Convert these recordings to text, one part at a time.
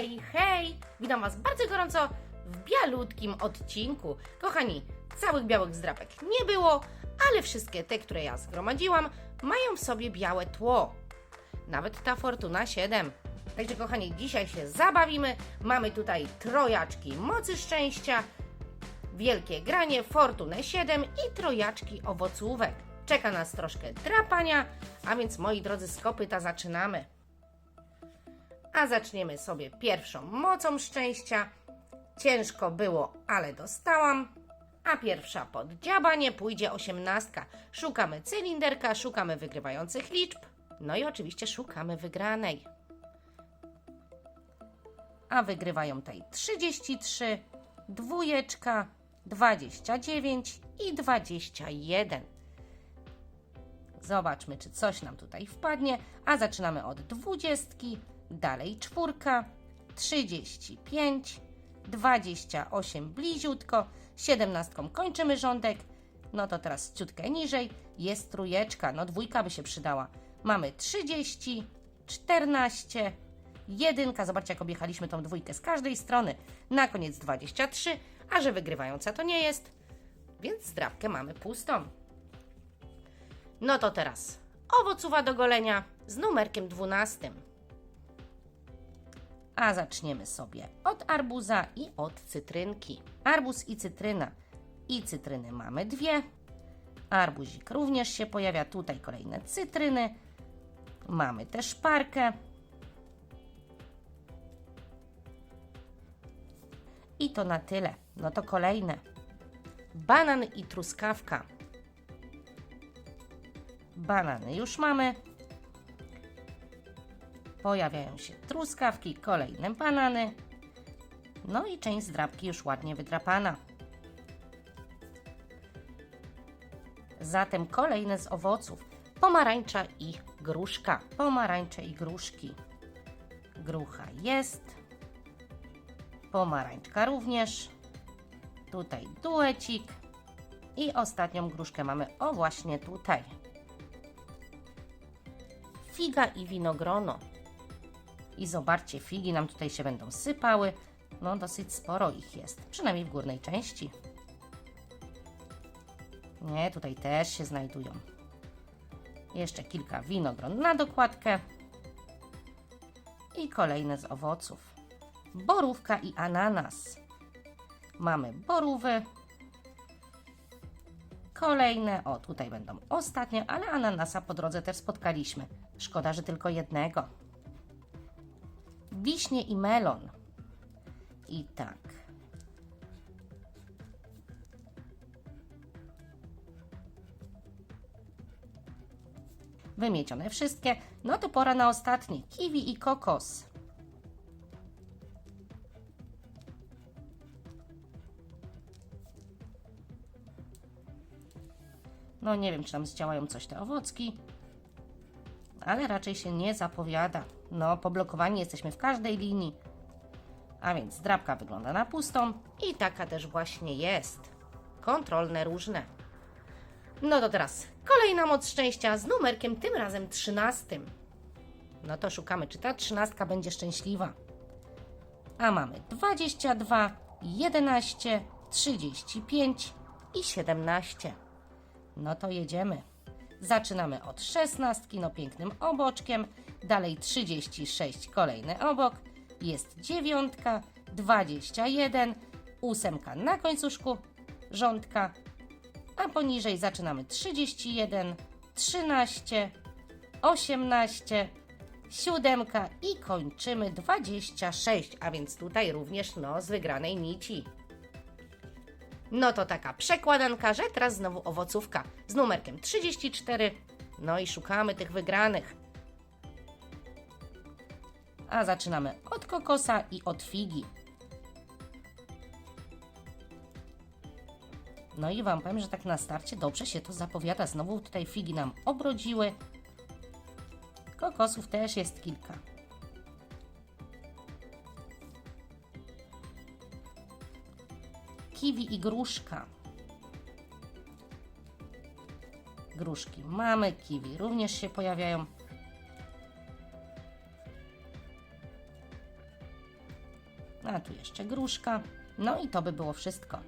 Hej, hej! Witam Was bardzo gorąco w bialutkim odcinku. Kochani, całych białych zdrapek nie było, ale wszystkie te, które ja zgromadziłam, mają w sobie białe tło. Nawet ta Fortuna 7. Także kochani, dzisiaj się zabawimy. Mamy tutaj trojaczki mocy szczęścia, wielkie granie, Fortunę 7 i trojaczki owocówek. Czeka nas troszkę drapania, a więc moi drodzy z kopyta zaczynamy. A zaczniemy sobie pierwszą mocą szczęścia. Ciężko było, ale dostałam. A pierwsza pod dziabanie pójdzie osiemnastka. Szukamy cylinderka, szukamy wygrywających liczb. No i oczywiście szukamy wygranej. A wygrywają tej 33, dwójeczka, 29 i 21. Zobaczmy, czy coś nam tutaj wpadnie. A zaczynamy od dwudziestki, dalej czwórka, 35, 28 bliziutko, 17 kończymy rządek. No to teraz ciutkę niżej jest trójeczka, no dwójka by się przydała. Mamy 30, 14, jedynka, zobaczcie jak objechaliśmy tą dwójkę z każdej strony. Na koniec 23, a że wygrywająca to nie jest, więc zdrabkę mamy pustą. No to teraz owocowa do golenia z numerkiem 12. A zaczniemy sobie od arbuza i od cytrynki. Arbuz i cytryna. I cytryny mamy dwie. Arbuzik również się pojawia. Tutaj kolejne cytryny. Mamy też parkę. I to na tyle. No to kolejne. Banan i truskawka. Banany już mamy. Pojawiają się truskawki, kolejne banany. No i część zdrabki już ładnie wydrapana. Zatem kolejne z owoców. Pomarańcza i gruszka. Pomarańcze i gruszki. Grucha jest. Pomarańczka również. Tutaj duecik. I ostatnią gruszkę mamy o właśnie tutaj. Figa i winogrono. I zobaczcie, figi nam tutaj się będą sypały. No, dosyć sporo ich jest, przynajmniej w górnej części. Nie, tutaj też się znajdują. Jeszcze kilka winogron na dokładkę. I kolejne z owoców. Borówka i ananas. Mamy borówy. Kolejne, o tutaj będą ostatnie, ale ananasa po drodze też spotkaliśmy. Szkoda, że tylko jednego wiśnie i melon. I tak. Wymiecione wszystkie. No to pora na ostatnie. Kiwi i kokos. No nie wiem, czy tam zdziałają coś te owocki ale raczej się nie zapowiada. No, poblokowani jesteśmy w każdej linii. A więc drapka wygląda na pustą i taka też właśnie jest. Kontrolne różne. No to teraz kolejna moc szczęścia z numerkiem tym razem 13. No to szukamy, czy ta trzynastka będzie szczęśliwa. A mamy 22, 11, 35 i 17. No to jedziemy. Zaczynamy od 16, no pięknym oboczkiem, dalej 36, kolejny obok, jest dziewiątka, 21, ósemka na końcuszku rządka, a poniżej zaczynamy 31, 13, 18, siódemka i kończymy 26, a więc tutaj również no z wygranej nici. No to taka przekładanka, że teraz znowu owocówka z numerkiem 34. No i szukamy tych wygranych. A zaczynamy od kokosa i od figi. No i Wam powiem, że tak na starcie dobrze się to zapowiada. Znowu tutaj figi nam obrodziły. Kokosów też jest kilka. kiwi i gruszka. Gruszki mamy, kiwi również się pojawiają. Tu jeszcze gruszka. No i to by było wszystko.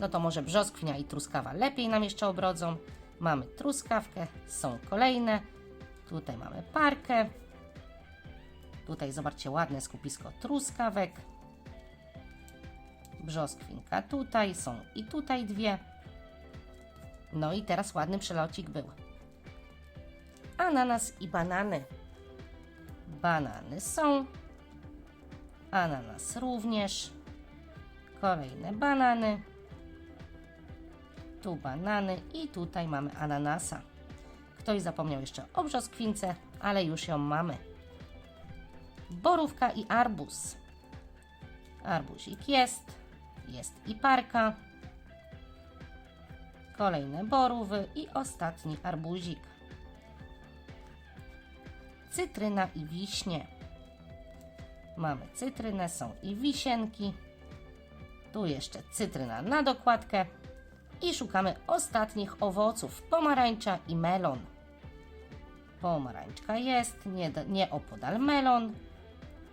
No to może brzoskwnia i truskawa lepiej nam jeszcze obrodzą. Mamy truskawkę, są kolejne. Tutaj mamy parkę. Tutaj zobaczcie ładne skupisko truskawek. Brzoskwinka tutaj, są i tutaj dwie. No i teraz ładny przelocik był. Ananas i banany. Banany są. Ananas również. Kolejne banany. Tu banany i tutaj mamy ananasa. Ktoś zapomniał jeszcze o brzoskwince, ale już ją mamy. Borówka i arbuz. Arbuzik jest. Jest i parka. Kolejne borówy i ostatni arbuzik. Cytryna i wiśnie. Mamy cytrynę, są i wisienki. Tu jeszcze cytryna na dokładkę. I szukamy ostatnich owoców: pomarańcza i melon. Pomarańczka jest, nie, nie opodal melon.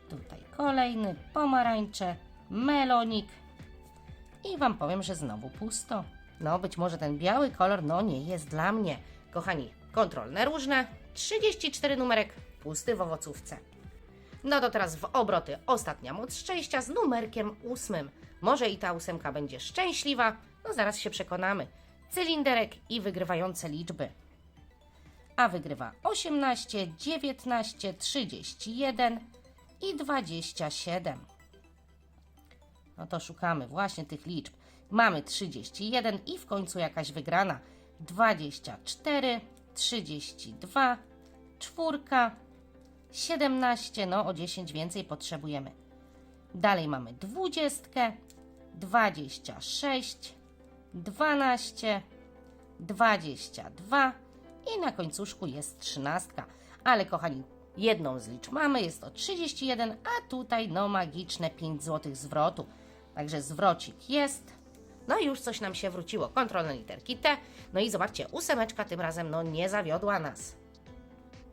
Tutaj kolejny, pomarańcze, melonik. I Wam powiem, że znowu pusto. No, być może ten biały kolor, no nie jest dla mnie. Kochani, kontrolne różne, 34 numerek, pusty w owocówce. No to teraz w obroty ostatnia moc szczęścia z numerkiem ósmym. Może i ta ósemka będzie szczęśliwa, no zaraz się przekonamy. Cylinderek i wygrywające liczby. A wygrywa 18, 19, 31 i 27. No to szukamy właśnie tych liczb. Mamy 31 i w końcu jakaś wygrana. 24, 32, czwórka, 17, no o 10 więcej potrzebujemy. Dalej mamy 20, 26, 12, 22 i na końcuszku jest 13. Ale kochani, jedną z liczb mamy, jest to 31, a tutaj no magiczne 5 zł zwrotu. Także zwrocik jest. No i już coś nam się wróciło. Kontrolne literki T. No i zobaczcie, ósemeczka tym razem no nie zawiodła nas.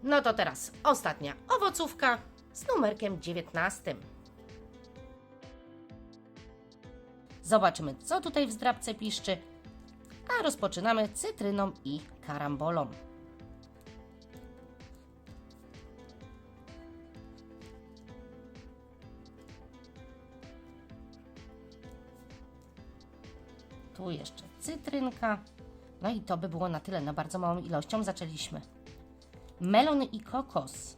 No to teraz ostatnia owocówka z numerkiem 19. Zobaczymy, co tutaj w zdrabce piszczy. A rozpoczynamy cytryną i karambolą. Tu jeszcze cytrynka. No i to by było na tyle. Na bardzo małą ilością zaczęliśmy. Melon i kokos.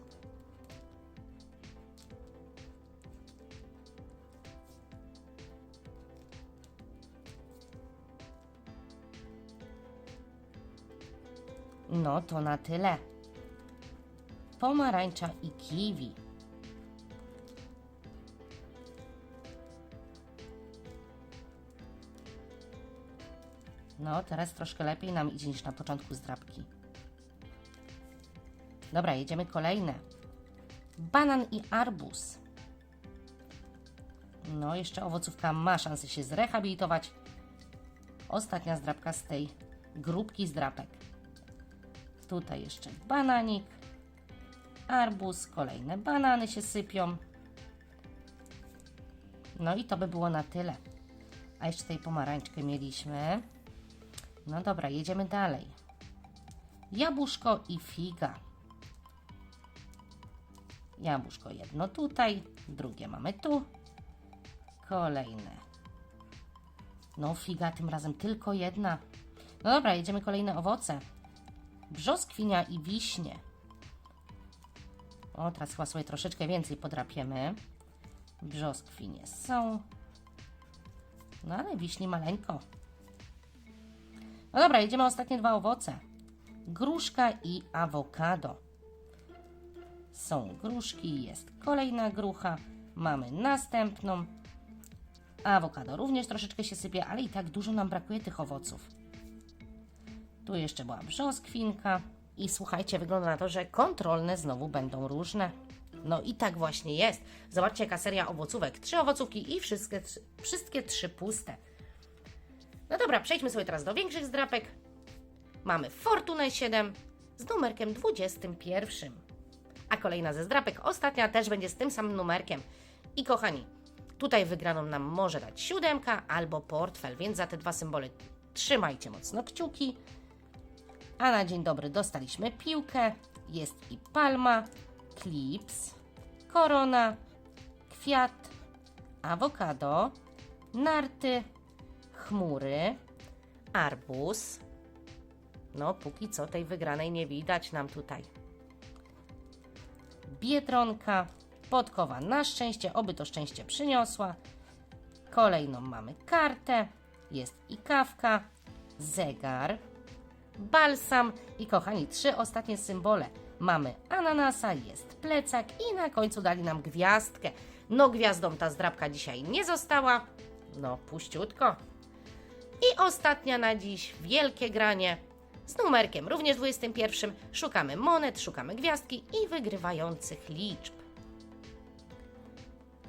No to na tyle. Pomarańcza i kiwi. No, teraz troszkę lepiej nam idzie niż na początku zdrabki. Dobra, jedziemy kolejne. Banan i arbuz. No, jeszcze owocówka ma szansę się zrehabilitować. Ostatnia zdrabka z tej grupki zdrapek. Tutaj jeszcze bananik, arbuz, kolejne banany się sypią. No i to by było na tyle. A jeszcze tej pomarańczkę mieliśmy. No dobra, jedziemy dalej. Jabłuszko i figa. Jabłuszko jedno tutaj, drugie mamy tu. Kolejne. No, figa tym razem tylko jedna. No dobra, jedziemy kolejne owoce. Brzoskwinia i wiśnie. O, teraz chyba sobie troszeczkę więcej podrapiemy. Brzoskwinie są. No ale wiśni maleńko. No dobra, jedziemy ostatnie dwa owoce. Gruszka i awokado. Są gruszki, jest kolejna grucha. Mamy następną. Awokado również troszeczkę się sypie, ale i tak dużo nam brakuje tych owoców. Tu jeszcze była brzoskwinka. I słuchajcie, wygląda na to, że kontrolne znowu będą różne. No i tak właśnie jest. Zobaczcie, jaka seria owocówek. Trzy owocówki i wszystkie, wszystkie trzy puste. No dobra, przejdźmy sobie teraz do większych zdrapek. Mamy Fortunę 7 z numerkiem 21. A kolejna ze zdrapek, ostatnia też będzie z tym samym numerkiem. I kochani, Tutaj wygraną nam może dać siódemka albo portfel, więc za te dwa symbole trzymajcie mocno kciuki. A na dzień dobry dostaliśmy piłkę, jest i palma, klips, korona, kwiat, awokado, narty, chmury, arbuz. No, póki co tej wygranej nie widać nam tutaj. Biedronka, podkowa na szczęście, oby to szczęście przyniosła. Kolejną mamy kartę, jest i kawka, zegar, balsam i kochani, trzy ostatnie symbole. Mamy ananasa, jest plecak i na końcu dali nam gwiazdkę. No gwiazdą ta zdrabka dzisiaj nie została, no puściutko. I ostatnia na dziś, wielkie granie z numerkiem również 21. Szukamy monet, szukamy gwiazdki i wygrywających liczb.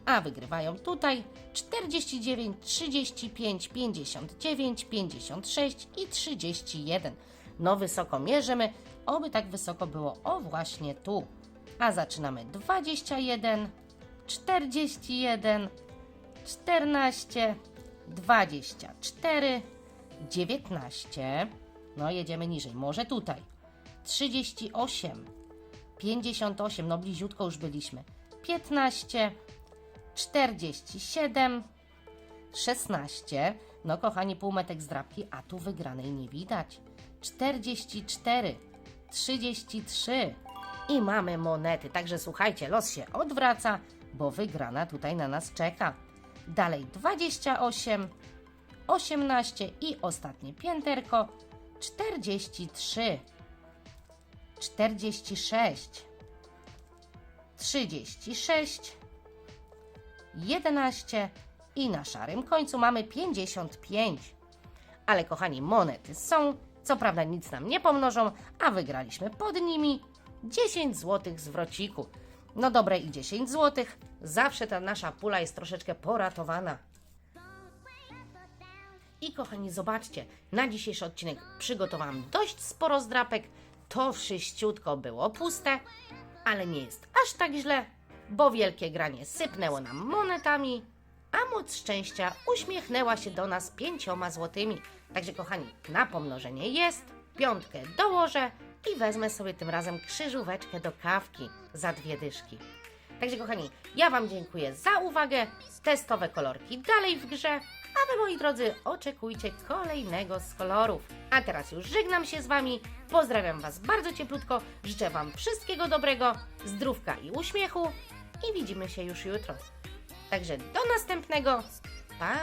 A wygrywają tutaj 49, 35, 59, 56 i 31. No wysoko mierzymy, oby tak wysoko było o właśnie tu. A zaczynamy 21, 41, 14, 24, 19. No jedziemy niżej, może tutaj. 38, 58, no bliziutko już byliśmy. 15, 47, 16. No kochani, półmetek z drapki, a tu wygranej nie widać. 44, 33 i mamy monety. Także słuchajcie, los się odwraca, bo wygrana tutaj na nas czeka. Dalej 28, 18 i ostatnie pięterko 43, 46, 36, 11 i na szarym końcu mamy 55. Ale kochani, monety są, co prawda nic nam nie pomnożą, a wygraliśmy pod nimi 10 zł zwrociku. No dobre i 10 zł. Zawsze ta nasza pula jest troszeczkę poratowana. I kochani, zobaczcie, na dzisiejszy odcinek przygotowałam dość sporo zdrapek. To wszyściutko było puste, ale nie jest aż tak źle, bo wielkie granie sypnęło nam monetami, a moc szczęścia uśmiechnęła się do nas pięcioma złotymi. Także kochani, na pomnożenie jest, piątkę dołożę i wezmę sobie tym razem krzyżóweczkę do kawki za dwie dyszki. Także kochani, ja Wam dziękuję za uwagę. Testowe kolorki dalej w grze, a Wy moi drodzy oczekujcie kolejnego z kolorów. A teraz już żegnam się z Wami, pozdrawiam Was bardzo cieplutko, życzę Wam wszystkiego dobrego, zdrówka i uśmiechu i widzimy się już jutro. Także do następnego. Pa!